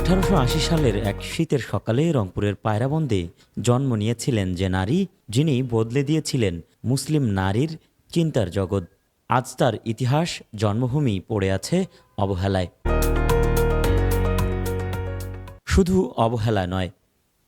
আঠারোশো আশি সালের এক শীতের সকালে রংপুরের পায়রাবন্দে জন্ম নিয়েছিলেন যে নারী যিনি বদলে দিয়েছিলেন মুসলিম নারীর চিন্তার জগৎ। আজ তার ইতিহাস, জন্মভূমি পড়ে আছে অবহেলায়। শুধু অবহেলা নয়,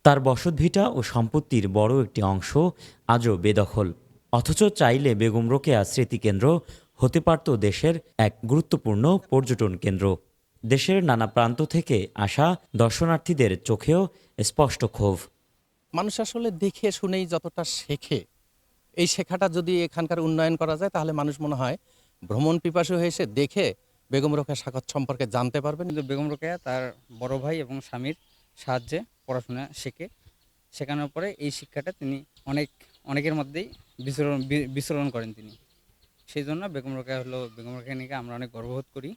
তার বসতভিটা ও সম্পত্তির বড় একটি অংশ আজও বেদখল। অথচ চাইলে বেগম রোকেয়া স্মৃতিকেন্দ্র হতে পারত দেশের এক গুরুত্বপূর্ণ পর্যটন কেন্দ্র। দেশের নানা প্রান্ত থেকে আসা দর্শনার্থীদের চোখেও স্পষ্ট ক্ষোভ। মানুষ আসলে দেখে শুনেই যতটা শেখে। এই শেখাটা যদি এখানকার উন্নয়ন করা যায় তাহলে মানুষ মনে হয় ভ্রমণ পিপাসু হয়েছে দেখে বেগম রোকেয়া স্বাগত সম্পর্কে জানতে পারবেন কিন্তু বেগম রোকেয়া তার বড় ভাই এবং স্বামীর সাহায্যে পড়াশোনা শেখে। শেখানোর পরে এই শিক্ষাটা তিনি অনেক অনেকের মধ্যেই বিচরণ বিচরণ করেন তিনি। সেই জন্য বেগম রোকেয়া হলো বেগম রোকেয়া নিয়ে আমরা অনেক গর্ববোধ করি।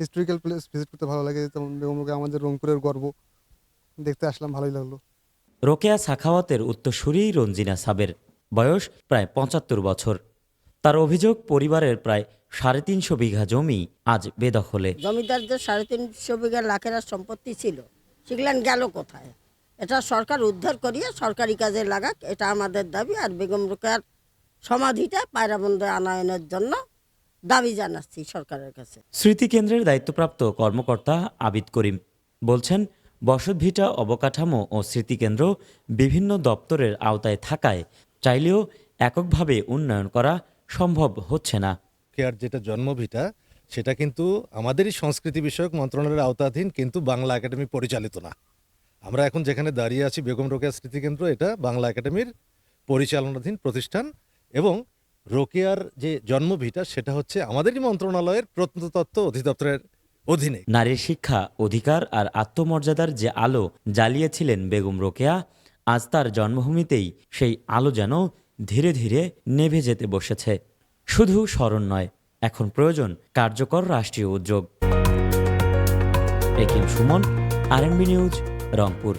হিস্টোরিক্যাল প্লেস ভিজিট করতে ভালো লাগে যেমন বেগমকে আমাদের রংপুরের গর্ব। দেখতে আসলাম ভালোই লাগল। রোকেয়া সাখাওয়াতের উত্তরসূরি রঞ্জিনা সাবের বয়স প্রায় পঁচাত্তর বছর। তার অভিযোগ পরিবারের প্রায় সাড়ে তিনশো বিঘা জমি আজ বেদখলে। জমিদারদের সাড়ে তিনশো বিঘা লাখেরা সম্পত্তি ছিল। সেগুলান গেল কোথায়? এটা সরকার উদ্ধার করিয়ে সরকারি কাজে লাগাক এটা আমাদের দাবি। আর বেগম রোকেয়ার সমাধিটা পায়রাবন্দে আনায়নের জন্য দাবি জানাচ্ছি সরকারের কাছে। স্মৃতিকেন্দ্রের দায়িত্বপ্রাপ্ত কর্মকর্তা আবিদ করিম বলছেন বসতভিটা অবকাঠামো ও স্মৃতিকেন্দ্র বিভিন্ন দপ্তরের আওতায় থাকায় চাইলেও এককভাবে উন্নয়ন করা সম্ভব হচ্ছে না। কেয়ার যেটা জন্মভিটা সেটা কিন্তু আমাদেরই সংস্কৃতি বিষয়ক মন্ত্রণালয়ের আওতাধীন কিন্তু বাংলা একাডেমি পরিচালিত না। আমরা এখন যেখানে দাঁড়িয়ে আছি বেগম রোকেয়া স্মৃতিকেন্দ্র এটা বাংলা একাডেমির পরিচালনাধীন প্রতিষ্ঠান এবং রোকেয়ার যে জন্মভিটা, সেটা হচ্ছে আমাদেরই মন্ত্রণালয়ের প্রত্নতত্ত্ব অধিদপ্তরের অধীনে। নারীর শিক্ষা, অধিকার আর আত্মমর্যাদার যে আলো জ্বালিয়েছিলেন বেগম রোকেয়া, আজ তার জন্মভূমিতেই সেই আলো যেন ধীরে ধীরে নেভে যেতে বসেছে। শুধু স্মরণ নয়, এখন প্রয়োজন কার্যকর রাষ্ট্রীয় উদ্যোগ। Suman RNB news, Rangpur.